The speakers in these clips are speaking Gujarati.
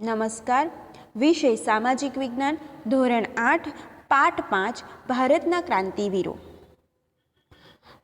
નમસ્કાર. વિષય સામાજિક વિજ્ઞાન, ધોરણ આઠ, પાઠ પાંચ, ભારતના ક્રાંતિવીરો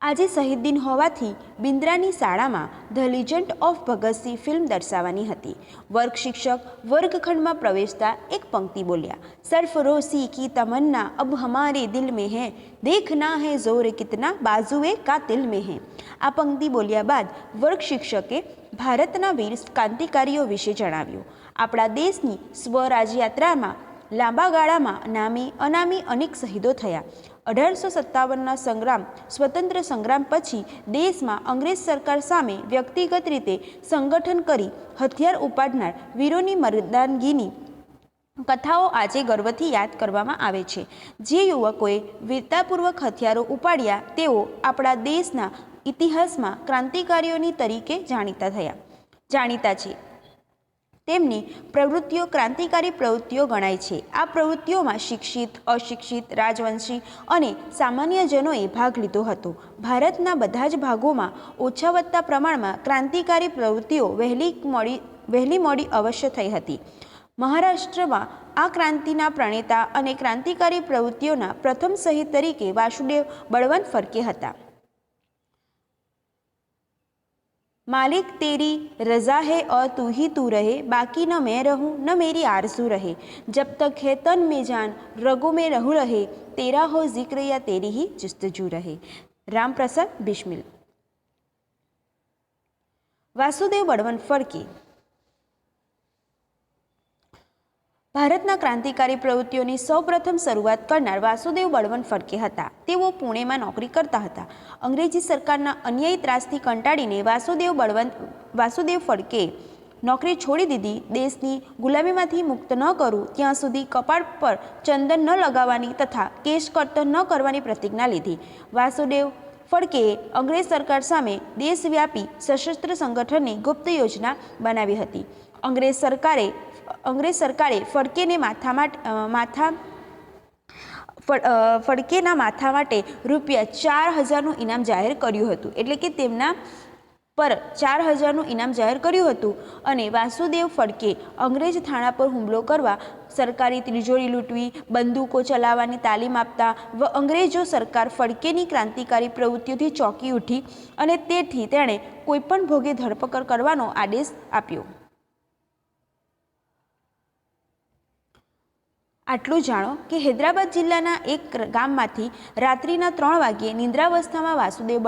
આજે શહીદ દિન હોવાથી બિન્દ્રાની શાળામાં the legend of Bhagat Singh film દર્શાવવાની હતી. વર્ગ શિક્ષક વર્ગખંડમાં પ્રવેશતા એક પંક્તિ બોલ્યા સરફરોશી કી તમન્ના, અબ હમારે દિલ મેં હૈ દેખના હૈ જોર કિતના બાજુએ કા દિલ મેં હૈ. આ પંક્તિ બોલ્યા બાદ વર્ગ શિક્ષકે ભારતના વીર ક્રાંતિકારીઓ વિશે જણાવ્યું. આપણા દેશની સ્વરાજ યાત્રામાં લાંબા ગાળામાં નામી, અનામી અનેક શહીદો થયા. અઢારસો સત્તાવનના સંગ્રામ, સ્વતંત્ર સંગ્રામ પછી દેશમાં અંગ્રેજ સરકાર સામે વ્યક્તિગત રીતે સંગઠન કરી હથિયાર ઉપાડનાર વીરોની મરદાનગીની કથાઓ આજે ગર્વથી યાદ કરવામાં આવે છે. જે યુવકોએ વીરતાપૂર્વક હથિયારો ઉપાડ્યા, તેઓ આપણા દેશના ઇતિહાસમાં ક્રાંતિકારીઓની તરીકે જાણીતા થયા. જાણીતા છે. તેમની પ્રવૃત્તિઓ ક્રાંતિકારી પ્રવૃત્તિઓ ગણાય છે. આ પ્રવૃત્તિઓમાં શિક્ષિત, અશિક્ષિત, રાજવંશી અને સામાન્યજનોએ ભાગ લીધો હતો. ભારતના બધા જ ભાગોમાં ઓછા વધતા પ્રમાણમાં ક્રાંતિકારી પ્રવૃત્તિઓ વહેલી મોડી વહેલી મોડી અવશ્ય થઈ હતી. મહારાષ્ટ્રમાં આ ક્રાંતિના પ્રણેતા અને ક્રાંતિકારી પ્રવૃત્તિઓના પ્રથમ શહીદ તરીકે વાસુદેવ બળવંત ફરકે હતા. मालिक, तेरी रज़ा है और तू ही तू रहे। बाकी न मैं रहूँ, न मेरी आरज़ू रहे। जब तक है तन में जान, रगो में रहू रहे। तेरा हो ज़िक्र या तेरी ही जस्तजू रहे। राम प्रसाद बिश्मिल। वासुदेव बड़वन फड़के। ભારતના ક્રાંતિકારી પ્રવૃત્તિઓની સૌપ્રથમ શરૂઆત કરનાર વાસુદેવ બળવંત ફડકે હતા. તેઓ પુણેમાં નોકરી કરતા હતા. અંગ્રેજી સરકારના અન્યાયી ત્રાસથી કંટાળીને વાસુદેવ બળવંત, વાસુદેવ ફડકે નોકરી છોડી દીધી. દેશની ગુલામીમાંથી મુક્ત ન કરું, ત્યાં સુધી કપાળ પર ચંદન ન લગાવવાની તથા કેશ કર્તન ન કરવાની પ્રતિજ્ઞા લીધી. વાસુદેવ ફડકેએ અંગ્રેજ સરકાર સામે દેશવ્યાપી સશસ્ત્ર સંગઠનની ગુપ્ત યોજના બનાવી હતી. અંગ્રેજ સરકારે અંગ્રેજ સરકારે ફડકેને માથા માથા ફડ- ફડકેના માથા માટે રૂપિયા ચાર હજારનું ઇનામ જાહેર કર્યું હતું. એટલે કે તેમના પર ચાર હજારનું ઇનામ જાહેર કર્યું હતું અને વાસુદેવ ફડકે અંગ્રેજ થાણા પર હુમલો કરવા સરકારી તિજોરી લૂંટવી, બંદૂકો ચલાવવાની તાલીમ આપતા વ અંગ્રેજો સરકાર ફડકેની ક્રાંતિકારી પ્રવૃત્તિઓથી ચોંકી ઉઠી અને તેથી તેણે કોઈપણ ભોગે ધરપકડ કરવાનો આદેશ આપ્યો. આટલું જાણો કે હૈદરાબાદ જિલ્લાના એક ગામમાંથી રાત્રિના ત્રણ વાગ્યે નિંદ્રાવસ્થામાં વાસુદેવ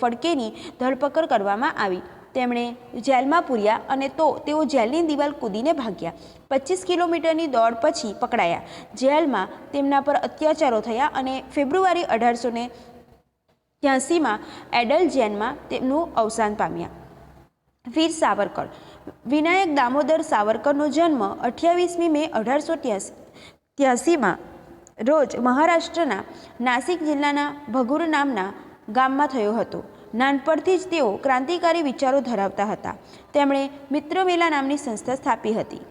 ફડકેની ધરપકડ કરવામાં આવી. તેમણે જેલમાં પૂર્યા અને તો તેઓ જેલની દિવાલ કૂદીને ભાગ્યા. પચીસ કિલોમીટરની દોડ પછી પકડાયા. જેલમાં તેમના પર અત્યાચારો થયા અને ફેબ્રુઆરી અઢારસો ને ત્યાસીમાં એડલ જેલમાં તેમનું અવસાન પામ્યા. વીર સાવરકર. વિનાયક દામોદર સાવરકરનો જન્મ અઠ્યાવીસમી મે અઢારસો ત્યાસીમાં રોજ મહારાષ્ટ્રના નાસિક જિલ્લાના ભગુર નામના ગામમાં થયો હતો. નાનપણથી જ તેઓ ક્રાંતિકારી વિચારો ધરાવતા હતા. તેમણે મિત્રમેલા નામની સંસ્થા સ્થાપી હતી.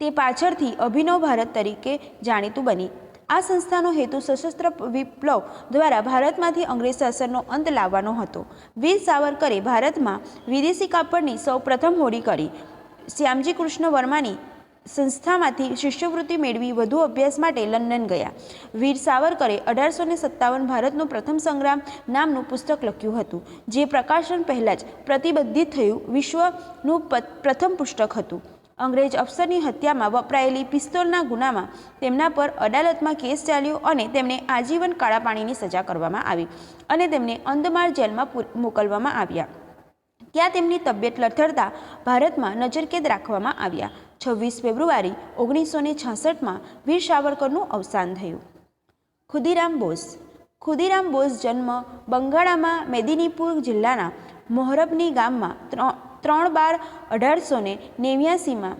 તે પાછળથી અભિનવ ભારત તરીકે જાણીતું બની. આ સંસ્થાનો હેતુ સશસ્ત્ર વિપ્લવ દ્વારા ભારતમાંથી અંગ્રેજ શાસનનો અંત લાવવાનો હતો. વીર સાવરકરે ભારતમાં વિદેશી કાપડની સૌ પ્રથમ હોડી કરી. શ્યામજી કૃષ્ણ વર્માની સંસ્થામાંથી શિષ્યવૃત્તિ મેળવી વધુ અભ્યાસ માટે લંડન ગયા. વીર સાવરકરે અઢારસો ને સત્તાવન ભારતનું પ્રથમ સંગ્રામ નામનું પુસ્તક લખ્યું હતું, જે પ્રકાશન પહેલાં જ પ્રતિબંધિત થયું, વિશ્વનું પ્રથમ પુસ્તક હતું. અંગ્રેજ અફસરની હત્યામાં વપરાયેલી પિસ્તોલના ગુનામાં તેમના પર અદાલતમાં કેસ ચાલ્યો અને તેમને આજીવન કાળા પાણીની સજા કરવામાં આવી અને તેમને અંદમાર જેલમાં મોકલવામાં આવ્યા. ત્યાં તેમની તબિયત લથડતા ભારતમાં નજરકેદ રાખવામાં આવ્યા. છવ્વીસ ફેબ્રુઆરી ઓગણીસો ને છાસઠમાં વીર સાવરકરનું અવસાન થયું. ખુદીરામ બોઝ. ખુદીરામ બોઝ જન્મ બંગાળામાં મેદિનીપુર જિલ્લાના મોહરબની ગામમાં ત્રણ બાર અઢારસો ને નેવ્યાસીમાં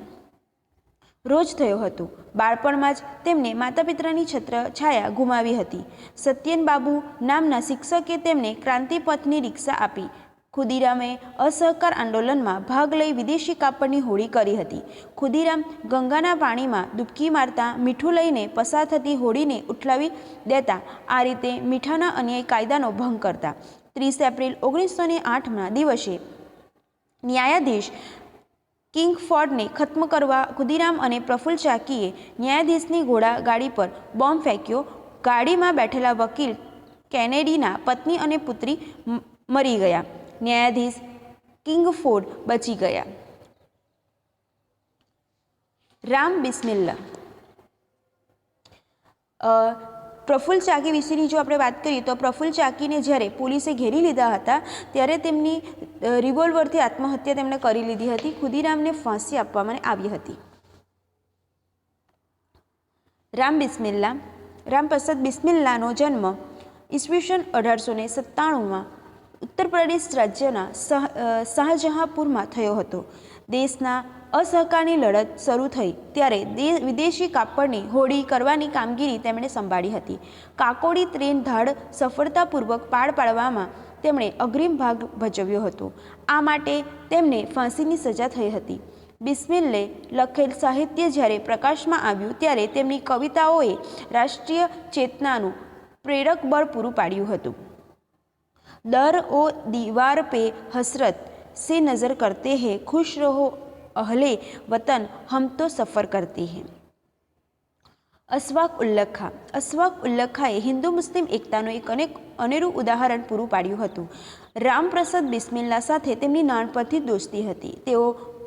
રોજ થયો હતો. બાળપણમાં જ તેમને માતા પિતાની છત્ર છાયા ગુમાવી હતી. સત્યનબાબુ નામના શિક્ષકે તેમને ક્રાંતિપથની રિક્ષા આપી ખુદીરામે અસહકાર આંદોલનમાં ભાગ લઈ વિદેશી કાપડની હોળી કરી હતી. ખુદીરામ ગંગાના પાણીમાં ડૂબકી મારતા મીઠું લઈને પસાર થતી હોડીને ઉઠલાવી દેતા, આ રીતે મીઠાના અન્યાય કાયદાનો ભંગ કરતા. ત્રીસ એપ્રિલ ઓગણીસો ને આઠના દિવસે ન્યાયાધીશ કિંગ ફોર્ડને ખત્મ કરવા ખુદીરામ અને પ્રફુલ્લ ચાકીએ ન્યાયાધીશની ઘોડા ગાડી પર બોમ્બ ફેંક્યો. ગાડીમાં બેઠેલા વકીલ કેનેડીના પત્ની અને પુત્રી મરી ગયા. ન્યાયાધીશ કિંગફોર્ડ બચી ગયા. રામ બિસ્મિલ્લા. પ્રફુલ ચાકી વિશેની જો આપણે વાત કરીએ તો પ્રફુલ ચાકીને જ્યારે પોલીસે ઘેરી લીધા હતા, ત્યારે તેમની રિવોલ્વરથી આત્મહત્યા તેમણે કરી લીધી હતી, ખુદીરામને ફાંસી આપવામાં આવી હતી. રામ બિસ્મિલ્લા. રામપ્રસાદ બિસ્મિલ્લાનો જન્મ ઈસવીસન અઢારસો ને સત્તાણુંમાં ઉત્તર પ્રદેશ રાજ્યના શાહજહાંપુરમાં થયો હતો. દેશના અસહકારની લડત શરૂ થઈ ત્યારે વિદેશી કાપડની હોડી કરવાની કામગીરી તેમણે સંભાળી હતી. કાકોડી ત્રેન ધાડ સફળતાપૂર્વક પાર પાડવામાં તેમણે અગ્રિમ ભાગ ભજવ્યો હતો. આ માટે તેમને ફાંસીની સજા થઈ હતી. બિસ્મિલ્લે લખેલ સાહિત્ય જ્યારે પ્રકાશમાં આવ્યું ત્યારે તેમની કવિતાઓએ રાષ્ટ્રીય ચેતનાનું પ્રેરક બળ પૂરું પાડ્યું હતું. દર ઓ दीवार पे हसरत से नज़र करते हैं खुश रहो अहले वतन हम तो सफ़र करते हैं અસ્વાક ઉલ્લખા અસ્વાક ઉલ્લખાએ હિન્દુ મુસ્લિમ એકતાનું એક અનેક અનેરું ઉદાહરણ પૂરું પાડ્યું હતું રામપ્રસાદ બિસ્મિલ્લા સાથે તેમની નાનપણથી જ દોસ્તી હતી તેઓ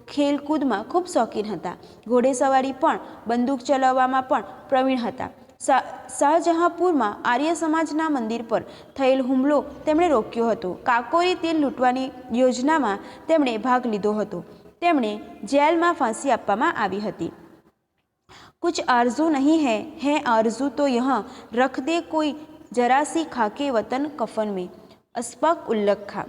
ખેલકૂદમાં ખૂબ શોખીન હતા ઘોડેસવારી પણ બંદૂક ચલાવવામાં પણ પ્રવીણ હતા શા- શાહજહાંપુરમાં આર્ય સમાજના મંદિર પર થયેલ હુમલો તેમણે રોક્યો હતો. કાકોરી તેલ લૂંટવાની યોજનામાં તેમણે ભાગ લીધો હતો. તેમણે જેલમાં ફાંસી આપવામાં આવી હતી. કુછ આરઝુ નહીં હૈ હૈ આરઝુ તો યહાં રખ દે કોઈ જરાસી ખાકે વતન કફન મેં. અસ્પાક ઉલ્લખ ખા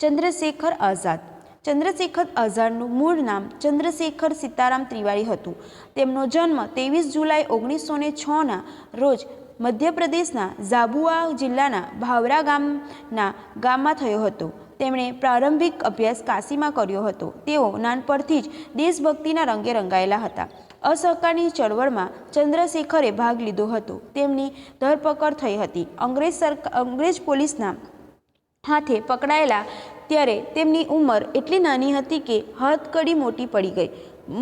ચંદ્રશેખર આઝાદ. ચંદ્રશેખર આઝાદનું મૂળ નામ ચંદ્રશેખર સીતારામ ત્રિવારી હતું. તેમનો જન્મ ત્રેવીસ જુલાઈ ઓગણીસો ને છના રોજ મધ્યપ્રદેશના ઝાબુઆ જિલ્લાના ભાવરા ગામના ગામમાં થયો હતો. તેમણે પ્રારંભિક અભ્યાસ કાશીમાં કર્યો હતો. તેઓ નાનપણથી જ દેશભક્તિના રંગે રંગાયેલા હતા. અસહકારની ચળવળમાં ચંદ્રશેખરે ભાગ લીધો હતો. તેમની ધરપકડ થઈ હતી. અંગ્રેજ સરકાર અંગ્રેજ પોલીસના હાથે પકડાયેલા ત્યારે તેમની ઉંમર એટલી નાની હતી કે હથકડી મોટી પડી ગઈ,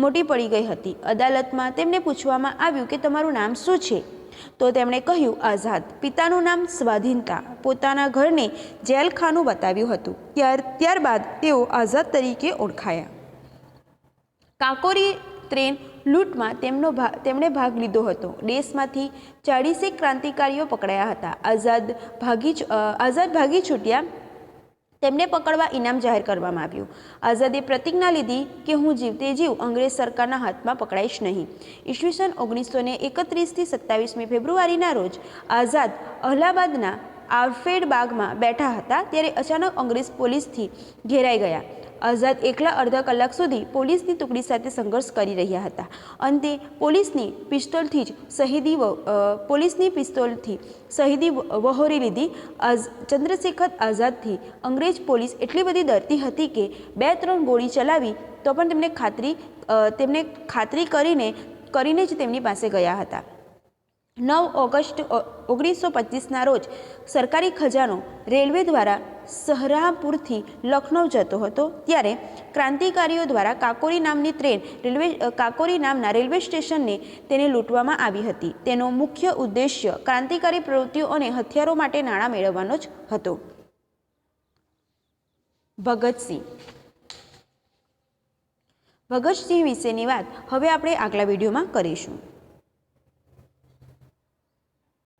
મોટી પડી ગઈ હતી. અદાલતમાં તેમને પૂછવામાં આવ્યું કે તમારું નામ શું છે? તો તેમણે કહ્યું, આઝાદ. પિતાનું નામ સ્વાધીનતા. પોતાના ઘરને જેલખાનું બતાવ્યું હતું. ત્યાર, ત્યારબાદ તેઓ આઝાદ તરીકે ઓળખાયા. કાકોરી ટ્રેન લૂંટમાં તેમનો તેમણે ભાગ લીધો હતો. દેશમાંથી ચાળીસેક ક્રાંતિકારીઓ પકડાયા હતા. આઝાદ ભાગી આઝાદ ભાગી છૂટ્યા તેમને પકડવા ઇનામ જાહેર કરવામાં આવ્યું. આઝાદે પ્રતિજ્ઞા લીધી કે હું જીવતે જીવ અંગ્રેજ સરકારના હાથમાં પકડાઈશ નહીં. ઈસવીસન ઓગણીસો ને એકત્રીસથી સત્તાવીસમી ફેબ્રુઆરીના રોજ આઝાદ અલ્હાબાદના આર્ફેડ બાગમાં બેઠા હતા, ત્યારે અચાનક અંગ્રેજ પોલીસથી ઘેરાઈ ગયા. આઝાદ એકલા અડધા કલાક સુધી પોલીસની ટુકડી સાથે સંઘર્ષ કરી રહ્યા હતા. અંતે પોલીસની પિસ્તોલથી જ શહીદી પોલીસની પિસ્તોલથી શહીદી વહોરી લીધી. આઝ, ચંદ્રશેખર આઝાદથી અંગ્રેજ પોલીસ એટલી બધી ડરતી હતી કે બે, ત્રણ ગોળી ચલાવી તો પણ તેમને ખાતરી તેમને ખાતરી કરીને કરીને જ તેમની પાસે ગયા હતા. નવ ઓગસ્ટ ઓગણીસો પચીસના રોજ સરકારી ખજાનો રેલવે દ્વારા સહરાપુરથી લખનૌ જતો હતો. ત્યારે ક્રાંતિકારીઓ દ્વારા કાકોરી નામની ટ્રેન રેલવે, કાકોરી નામના રેલવે સ્ટેશનને તેને લૂંટવામાં આવી હતી. તેનો મુખ્ય ઉદ્દેશ્ય ક્રાંતિકારી પ્રવૃત્તિઓ અને હથિયારો માટે નાણાં મેળવવાનો જ હતો. ભગતસિંહ. ભગતસિંહ વિશેની વાત હવે આપણે આગલા વિડીયોમાં કરીશું.